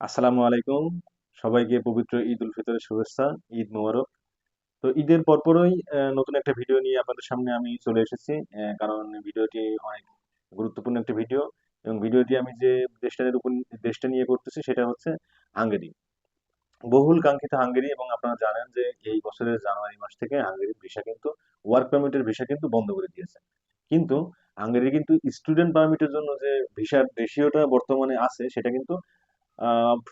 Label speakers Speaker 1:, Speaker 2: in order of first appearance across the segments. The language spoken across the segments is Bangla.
Speaker 1: আসসালামু আলাইকুম। সবাইকে পবিত্র ঈদ উল ফিতরের শুভেচ্ছা, ঈদ মোবারক। তো ঈদের পরপরই নতুন একটা ভিডিও নিয়ে আপনাদের সামনে আমি চলে এসেছি কারণ ভিডিওটি অনেক গুরুত্বপূর্ণ একটা ভিডিও এবং ভিডিওটি আমি যে দেশটার উপর, দেশটা নিয়ে করতেছি সেটা হচ্ছে হাঙ্গেরি। বহুল কাঙ্ক্ষিত হাঙ্গেরি এবং আপনারা জানেন যে এই বছরের জানুয়ারি মাস থেকে হাঙ্গেরির ভিসা কিন্তু, ওয়ার্ক পারমিটের ভিসা কিন্তু বন্ধ করে দিয়েছে। কিন্তু হাঙ্গেরি কিন্তু স্টুডেন্ট পারমিটের জন্য যে ভিসার রেশিওটা বর্তমানে আছে, সেটা কিন্তু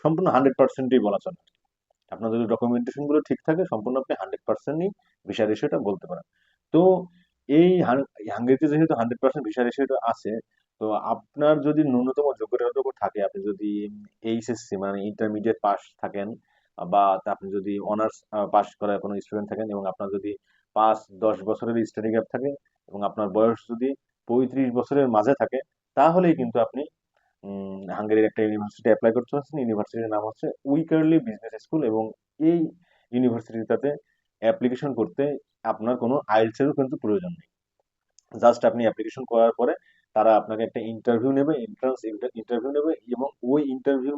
Speaker 1: সম্পূর্ণ হান্ড্রেড পার্সেন্টই বলা চলে। আপনার যদি ডকুমেন্টেশনগুলো ঠিক থাকে, সম্পূর্ণ আপনি হান্ড্রেড পার্সেন্টই ভিসা রেশিওটা বলতে পারেন। তো এই হাঙ্গেরিতে যেহেতু হান্ড্রেড পার্সেন্ট ভিসা রেশিওটা আছে, তো আপনার যদি ন্যূনতম যোগ্যতাটুকু থাকে, আপনি যদি এইচএসসি মানে ইন্টারমিডিয়েট পাস থাকেন, বা আপনি যদি অনার্স পাস করা কোনো স্টুডেন্ট থাকেন, এবং আপনার যদি পাঁচ, দশ বছরের স্টাডি গ্যাপ থাকে, এবং আপনার বয়স যদি পঁয়ত্রিশ বছরের মাঝে থাকে, তাহলেই কিন্তু আপনি হাঙ্গেরির একটা ইউনিভার্সিটি অ্যাপ্লাই করতে পারছেন ইউনিভার্সিটির নাম হচ্ছে উইকারলি বিজনেস স্কুল এবং এই ইউনিভার্সিটিটাতে অ্যাপ্লিকেশন করতে আপনার কোনো আইএলটিএস এরও কিন্তু প্রয়োজন নেই। জাস্ট আপনি অ্যাপ্লিকেশন করার পরে তারা আপনাকে একটা ইন্টারভিউ নেবে এন্ট্রান্স ইন্টারভিউ নেবে এবং ওই ইন্টারভিউ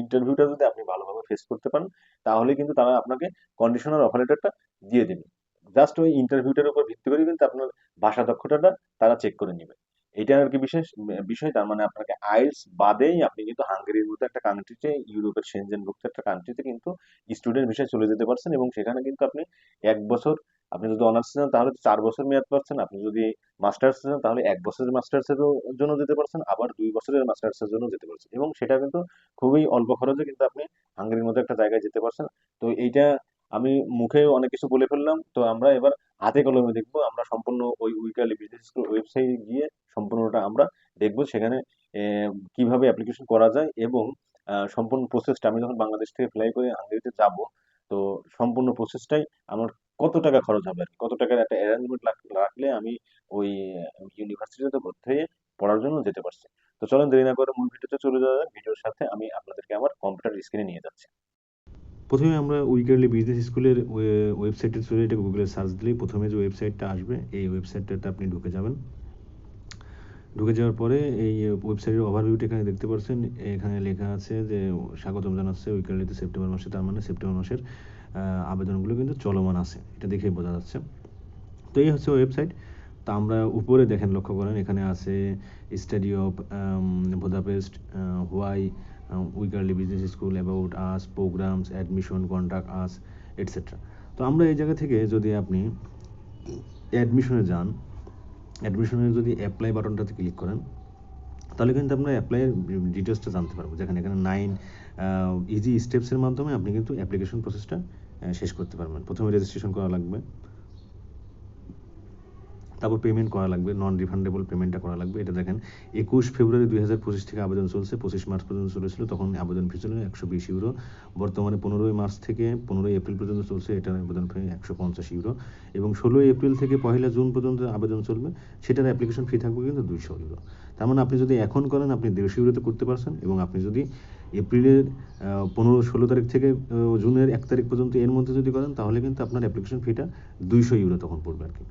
Speaker 1: ইন্টারভিউটা যদি আপনি ভালোভাবে ফেস করতে পারেন, তাহলে কিন্তু তারা আপনাকে কন্ডিশনাল অফার লেটারটা দিয়ে দেবে। জাস্ট ওই ইন্টারভিউটার উপর ভিত্তি করে কিন্তু আপনার ভাষা দক্ষতাটা তারা চেক করে নেবে। এটা আর কি বিশেষ বিষয়। তার মানে আপনাকে আইএলস বাদেই আপনি কিন্তু হাঙ্গেরির মতো একটা কান্ট্রিতে ইউরোপের সেনজেনভুক্ত একটা কান্ট্রিতে কিন্তু স্টুডেন্ট ভিসায় চলে যেতে পারছেন এবং সেখানে কিন্তু আপনি এক বছর, আপনি যদি অনার্স নেন তাহলে চার বছর মেয়াদ পাচ্ছেন। আপনি যদি মাস্টার্স নেন তাহলে এক বছরের মাস্টার্সের জন্য যেতে পারছেন, আবার দুই বছরের মাস্টার্সের জন্য যেতে পারছেন। এবং সেটা কিন্তু খুবই অল্প খরচে কিন্তু আপনি হাঙ্গেরির মতো একটা জায়গায় যেতে পারছেন। তো এইটা আমি মুখে অনেক কিছু বলে ফেললাম। তো আমরা এবার হাতে কলমে দেখব। আমরা সম্পূর্ণ ওই উইকালি বিজনেস ওয়েবসাইটে গিয়ে সম্পূর্ণটা আমরা দেখব। সেখানে কীভাবে অ্যাপ্লিকেশন করা যায় এবং সম্পূর্ণ প্রসেসটা আমি যখন বাংলাদেশ থেকে ফ্লাই করে হাঙ্গেরিতে যাব, তো সম্পূর্ণ প্রসেসটাই আমার কত টাকা খরচ হবে আর কত টাকার একটা অ্যারেঞ্জমেন্ট রাখলে আমি ওই ইউনিভার্সিটিতে ভর্তি হয়ে পড়ার জন্য যেতে পারছি। তো চলেন দেরি না করে মূল ভিডিওতে চলে যাওয়া যাক। ভিডিওর সাথে আমি আপনাদেরকে আমার কম্পিউটার স্ক্রিনে নিয়ে যাচ্ছি। প্রথমে আমরা উইকারলি বিজনেস স্কুলের ওয়েবসাইটে চলে এটা গুগলে সার্চ দিলেই প্রথমে যে ওয়েবসাইটটা আসবে, এই ওয়েবসাইটটাতে আপনি ঢুকে যাবেন। ঢুকে যাওয়ার পরে এই ওয়েবসাইটের ওভারভিউটা এখানে দেখতে পাচ্ছেন এখানে লেখা আছে যে স্বাগতম জানাচ্ছে উইকারলিতে সেপ্টেম্বর মাসে, তার মানে সেপ্টেম্বর মাসের আবেদনগুলো কিন্তু চলমান আছে, এটা দেখেই বোঝা যাচ্ছে। তো এই হচ্ছে ওয়েবসাইট, তা আমরা উপরে দেখেন লক্ষ্য করেন, এখানে আছে study of Budapest why Wekerle business school about us programs admission contact us etcetera তো আমরা এই জায়গা থেকে যদি আপনি অ্যাডমিশনে যান অ্যাডমিশনে যদি অ্যাপ্লাই বাটনটাতে ক্লিক করেন, তাহলে কিন্তু আমরা অ্যাপ্লাইয়ের ডিটেলসটা জানতে পারব। যেখানে এখানে নাইন ইজি স্টেপসের মাধ্যমে আপনি কিন্তু অ্যাপ্লিকেশন প্রসেসটা শেষ করতে পারবেন। প্রথমে রেজিস্ট্রেশন করা লাগবে। তারপর পেমেন্ট করা লাগবে নন রিফান্ডেবল পেমেন্টটা করা লাগবে। এটা দেখেন, একুশ ফেব্রুয়ারি দুই হাজার পঁচিশ থেকে আবেদন চলছে, পঁচিশ মার্চ পর্যন্ত চলেছিল, তখন আবেদন ফি ছিল একশো বিশ ইউরো বর্তমানে পনেরোই মার্চ থেকে পনেরোই এপ্রিল পর্যন্ত চলছে, এটার আবেদন ফি একশো পঞ্চাশ ইউরো এবং ষোলোই এপ্রিল থেকে পয়লা জুন পর্যন্ত আবেদন চলবে, সেটার অ্যাপ্লিকেশন ফি থাকবে কিন্তু দুইশো ইউরো তার মানে আপনি যদি এখন করেন, আপনি দেড়শো ইউরোতে করতে পারছেন, এবং আপনি যদি এপ্রিলের পনেরো ষোলো তারিখ থেকে জুনের এক তারিখ পর্যন্ত এর মধ্যে যদি করেন, তাহলে কিন্তু আপনার অ্যাপ্লিকেশন ফিটা দুইশো ইউরো তখন পড়বে আর কি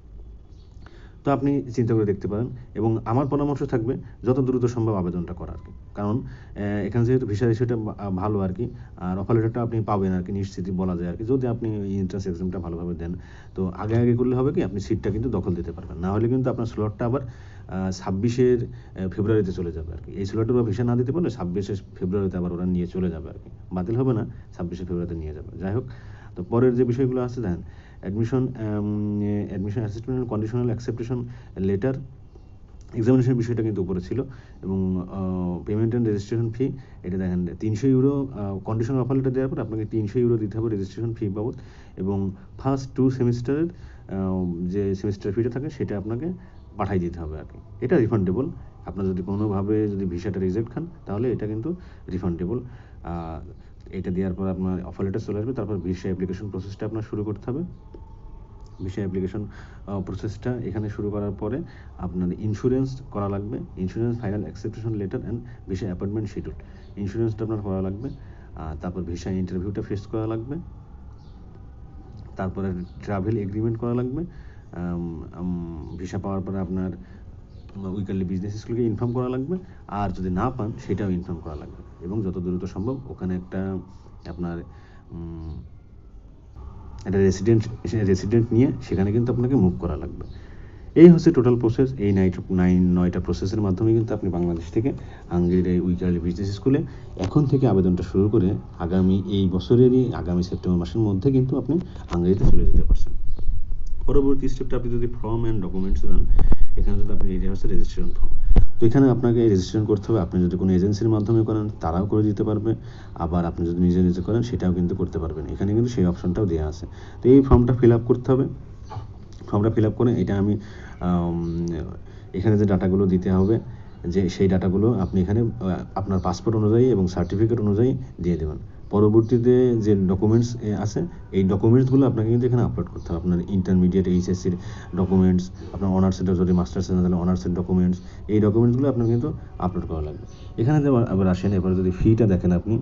Speaker 1: তো আপনি চিন্তা করে দেখতে পারেন এবং আমার পরামর্শ থাকবে যত দ্রুত সম্ভব আবেদনটা করা আর কি কারণ এখানে যেহেতু ভিসা রেশিওটা ভালো আর কি, আর অফার লেটারটা আপনি পাবেন আর কি, নিশ্চিতই বলা যায় আর কি। যদি আপনি এন্ট্রান্স এক্সামটা ভালোভাবে দেন, তো আগে আগে করলে হবে কি, আপনি সিটটা কিন্তু দখল দিতে পারবেন। না হলে কিন্তু আপনার স্লটটা আবার ছাব্বিশের ফেব্রুয়ারিতে চলে যাবে আর কি। এই স্লটে ওরা ভিসা না দিতে পারলে ছাব্বিশে ফেব্রুয়ারিতে আবার ওরা নিয়ে চলে যাবে আর কি। বাতিল হবে না, ছাব্বিশে ফেব্রুয়ারিতে নিয়ে যাবে। যাই হোক, তো পরের যে বিষয়গুলো আছে, দেখেন admission admission assessment conditional acceptance letter examination বিষয়টা কিন্তু উপরে ছিল এবং পেমেন্ট অ্যান্ড রেজিস্ট্রেশন ফি এটা দেখেন, তিনশো ইউরো কন্ডিশনাল অফার লেটার দেওয়ার পর আপনাকে তিনশো ইউরো দিতে হবে রেজিস্ট্রেশন ফি বাবদ এবং ফার্স্ট টু সেমিস্টারের যে সেমিস্টার ফিটা থাকে সেটা আপনাকে পাঠাই দিতে হবে আর কি। এটা রিফান্ডেবল আপনার যদি কোনোভাবে যদি ভিসাটা রিজেক্ট খান, তাহলে এটা কিন্তু রিফান্ডেবল এটা দেওয়ার পর আপনার অফার লেটার চলে আসবে, তারপর ভিসা অ্যাপ্লিকেশন প্রসেসটা আপনার শুরু করতে হবে। ভিসা অ্যাপ্লিকেশন প্রসেসটা এখানে শুরু করার পরে আপনার ইন্স্যুরেন্স করা লাগবে। Insurance final acceptance letter and visa appointment schedule ইন্স্যুরেন্সটা আপনার করা লাগবে তারপর ভিসা ইন্টারভিউটা ফেস করা লাগবে। তারপরে ট্রাভেল এগ্রিমেন্ট করা লাগবে। ভিসা পাওয়ার পরে আপনার উইকারলি বিজনেস স্কুলকে ইনফর্ম করা লাগবে। আর যদি না পান, সেটাও ইনফর্ম করা লাগবে। এবং যত দ্রুত সম্ভব ওখানে একটা, আপনার একটা রেসিডেন্ট রেসিডেন্ট নিয়ে সেখানে কিন্তু আপনাকে মুভ করা লাগবে। এই হচ্ছে টোটাল প্রসেস এই নাইট নাইন নয়টা প্রসেসের মাধ্যমে কিন্তু আপনি বাংলাদেশ থেকে হাঙ্গেরির এই উইকারলি বিজনেস স্কুলে এখন থেকে আবেদনটা শুরু করে আগামী এই বছরেরই, আগামী সেপ্টেম্বর মাসের মধ্যে কিন্তু আপনি হাঙ্গেরিতে চলে যেতে পারছেন। পরবর্তী স্টেপটা আপনি যদি ফর্ম অ্যান্ড ডকুমেন্টস দেন এখানে যদি আপনি এটা হচ্ছে রেজিস্ট্রেশন ফর্ম তো এখানে আপনাকে রেজিস্ট্রেশন করতে হবে। আপনি যদি কোনো এজেন্সির মাধ্যমে করেন, তারাও করে দিতে পারবে। আবার আপনি যদি নিজে নিজে করেন, সেটাও কিন্তু করতে পারবেন। এখানে কিন্তু সেই অপশনটাও দেওয়া আছে। তো এই ফর্মটা ফিল আপ করতে হবে। ফর্মটা ফিল আপ করে এটা আমি এখানে যে ডাটাগুলো দিতে হবে, যে সেই ডাটাগুলো আপনি এখানে আপনার পাসপোর্ট অনুযায়ী এবং সার্টিফিকেট অনুযায়ী দিয়ে দেবেন। পরবর্তীতে যে ডকুমেন্টস আছে, এই ডকুমেন্টসগুলো আপনাকে কিন্তু এখানে আপলোড করতে হবে। আপনার ইন্টারমিডিয়েট এইচএসসির ডকুমেন্টস আপনার অনার্সের যদি মাস্টার্সের না তাহলে অনার্সের ডকুমেন্টস এই ডকুমেন্টসগুলো আপনার কিন্তু আপলোড করা লাগবে। এখানে আবার আসেন, এবার যদি ফিটা দেখেন আপনি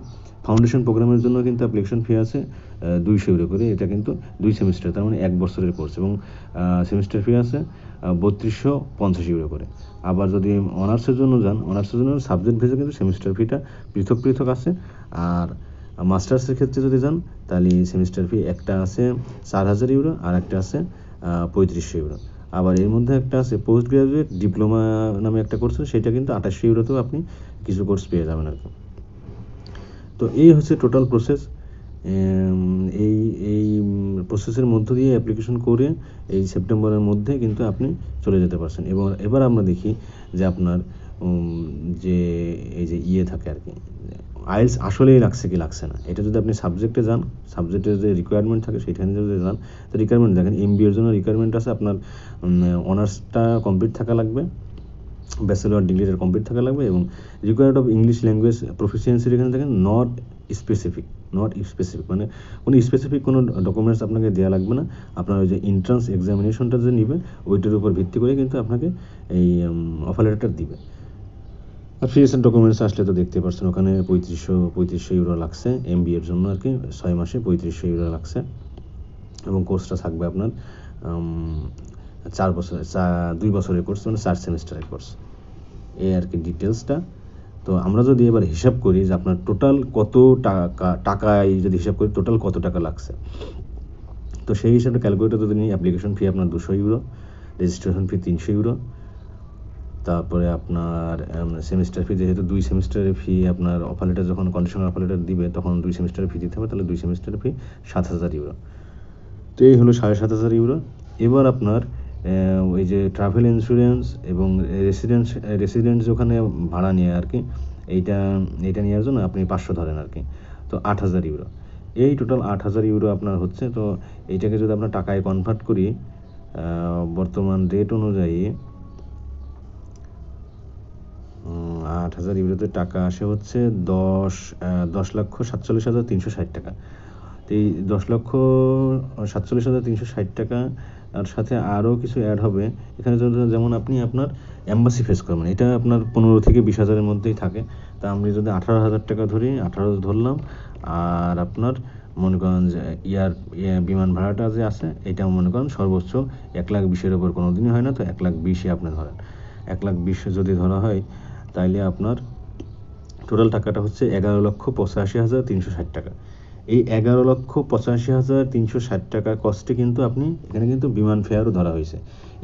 Speaker 1: ফাউন্ডেশন প্রোগ্রামের জন্য কিন্তু অ্যাপ্লিকেশন ফি আছে দুইশো ইউরো করে, এটা কিন্তু দুই সেমিস্টার তার মানে এক বছরের কোর্স এবং সেমিস্টার ফি আছে বত্রিশশো পঞ্চাশ ইউরো করে। আবার যদি অনার্সের জন্য যান অনার্সের জন্য সাবজেক্ট ভেজে কিন্তু সেমিস্টার ফিটা পৃথক পৃথক আছে, আর মাস্টার্সের ক্ষেত্রে যদি যান, তাহলে সেমিস্টার ফি একটা আছে চার হাজার ইউরো আর একটা আছে পঁয়ত্রিশশো ইউরো আবার এর মধ্যে একটা আছে পোস্ট গ্রাজুয়েট ডিপ্লোমা নামে একটা কোর্স সেটা কিন্তু আঠাশশো ইউরোতেও আপনি কিছু কোর্স পেয়ে যাবেন আর কি। তো এই হচ্ছে টোটাল প্রসেস এই এই প্রসেসের মধ্য দিয়ে অ্যাপ্লিকেশন করে এই সেপ্টেম্বরের মধ্যে কিন্তু আপনি চলে যেতে পারছেন। এবং এবার আমরা দেখি যে আপনার যে এই যে ইয়ে থাকে আর কি আইএলস আসলেই লাগছে কি লাগছে না। এটা যদি আপনি সাবজেক্টে যান সাবজেক্টের যে রিকোয়ারমেন্ট থাকে, সেখানে যদি যান, তো রিকোয়ারমেন্ট দেখেন এম এমবিএর জন্য রিকোয়ারমেন্ট আছে, আপনার অনার্সটা কমপ্লিট থাকা লাগবে ব্যাচেলর ডিগ্রিটা কমপ্লিট থাকা লাগবে এবং রিকোয়ার্ড অফ ইংলিশ ল্যাঙ্গুয়েজ প্রফিসিয়েন্সির এখানে দেখেন নট স্পেসিফিক নট স্পেসিফিক মানে কোনো স্পেসিফিক কোনো ডকুমেন্টস আপনাকে দেওয়া লাগবে না। আপনার ওই যে এন্ট্রান্স এক্সামিনেশনটা যে নেবে, ওইটার উপর ভিত্তি করে কিন্তু আপনাকে এই অফার লেটারটা দিবে। আর ফিএসএন ডকুমেন্টস আসলে তো দেখতে পাচ্ছেন ওখানে পঁয়ত্রিশশো পঁয়ত্রিশশো ইউরো লাগছে এম বি এর জন্য আর কি, ছয় মাসে পঁয়ত্রিশশো ইউরো লাগছে। এবং কোর্সটা থাকবে আপনার চার বছরের দুই বছরের কোর্স মানে চার সেমিস্টারের কোর্স এই আর কি ডিটেলসটা তো আমরা যদি এবার হিসাব করি যে আপনার টোটাল কত টাকা, টাকায় যদি হিসাব করি টোটাল কত টাকা লাগছে? তো সেই হিসাবে ক্যালকুলেটর যদি নিই অ্যাপ্লিকেশন ফি আপনার দুশো ইউরো রেজিস্ট্রেশন ফি তিনশো ইউরো তারপরে আপনার সেমিস্টার ফি যেহেতু দুই সেমিস্টারের ফি আপনার অফার লেটার যখন কন্ডিশনাল অফার লেটার দিবে, তখন দুই সেমিস্টারের ফি দিতে হবে, তাহলে দুই সেমিস্টারের ফি সাত হাজার ইউরো তো এই হলো সাড়ে সাত হাজার ইউরো এবার আপনার ওই যে ট্রাভেল ইন্স্যুরেন্স এবং রেসিডেন্স রেসিডেন্স ওখানে ভাড়া নিয়ে আর কি, এইটা এইটা নেওয়ার জন্য আপনি পাঁচশো ধরেন আর কি। তো আট হাজার ইউরো এই টোটাল আট হাজার ইউরো আপনার হচ্ছে, তো এইটাকে যদি আমরা টাকায় কনভার্ট করি বর্তমান রেট অনুযায়ী আট হাজার ইউরোতে টাকা আসে হচ্ছে দশ দশ লক্ষ সাতচল্লিশ হাজার তিনশো ষাট টাকা। তো এই দশ লক্ষ সাতচল্লিশ হাজার তিনশো ষাট টাকা আর সাথে আরও কিছু অ্যাড হবে। এখানে যেমন আপনি আপনার অ্যাম্বাসি ফেস করবেন, এটা আপনার পনেরো থেকে বিশ হাজারের মধ্যেই থাকে। তা আমি যদি আঠারো হাজার টাকা ধরি, আঠারো ধরলাম, আর আপনার মনে করেন যে ইয়ার ইয়ে বিমান ভাড়াটা যে আছে এটা মনে করেন সর্বোচ্চ এক লাখ বিশের ওপর কোনো দিনই হয় না, তো এক লাখ বিশে আপনি ধরেন। এক লাখ বিশ যদি ধরা হয় তাইলে আপনার টোটাল টাকাটা হচ্ছে এগারো লক্ষ পঁচাশি হাজার তিনশো ষাট টাকা। এই এগারো লক্ষ পঁচাশি হাজার তিনশো ষাট টাকার কস্টে কিন্তু আপনি, এখানে কিন্তু বিমান ফেয়ারও ধরা হয়েছে।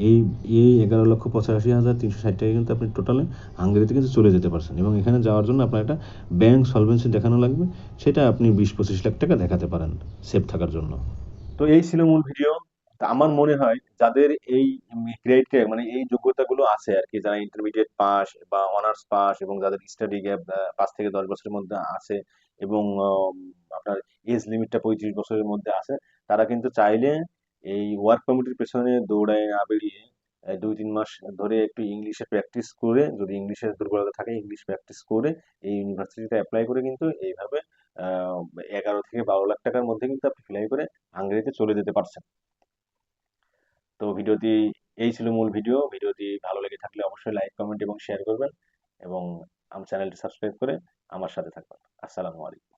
Speaker 1: এই এই এগারো লক্ষ পঁচাশি হাজার তিনশো ষাট টাকা কিন্তু আপনি টোটালে হাঙ্গেরিতে কিন্তু চলে যেতে পারছেন এবং এখানে যাওয়ার জন্য আপনার একটা ব্যাংক সলভেন্সি দেখানো লাগবে, সেটা আপনি বিশ পঁচিশ লাখ টাকা দেখাতে পারেন সেফ থাকার জন্য। তো এই ছিল মূল ভিডিও তা আমার মনে হয় যাদের এই ক্রাইটেরিয়া মানে এই যোগ্যতাগুলো আছে আর কি, যারা ইন্টারমিডিয়েট পাস বা অনার্স পাস এবং যাদের স্টাডি গ্যাপ পাঁচ থেকে দশ বছরের মধ্যে আছে এবং আপনার এজ লিমিটটা পঁয়ত্রিশ বছরের মধ্যে আছে, তারা কিন্তু চাইলে এই ওয়ার্ক পারমিটের পেছনে দৌড়ায় না বেরিয়ে দুই তিন মাস ধরে একটু ইংলিশে প্র্যাকটিস করে, যদি ইংলিশের দুর্বলতা থাকে ইংলিশ প্র্যাকটিস করে, এই ইউনিভার্সিটিতে অ্যাপ্লাই করে কিন্তু এইভাবে এগারো থেকে বারো লাখ টাকার মধ্যে কিন্তু আপনি ফ্লাই করে হাঙ্গেরিতে চলে যেতে পারছেন। তো ভিডিওটি এই ছিল মূল ভিডিও। ভিডিওটি ভালো লেগে থাকলে অবশ্যই লাইক, কমেন্ট এবং শেয়ার করবেন এবং আমার চ্যানেলটি সাবস্ক্রাইব করে আমার সাথে থাকবেন। আসসালামু আলাইকুম।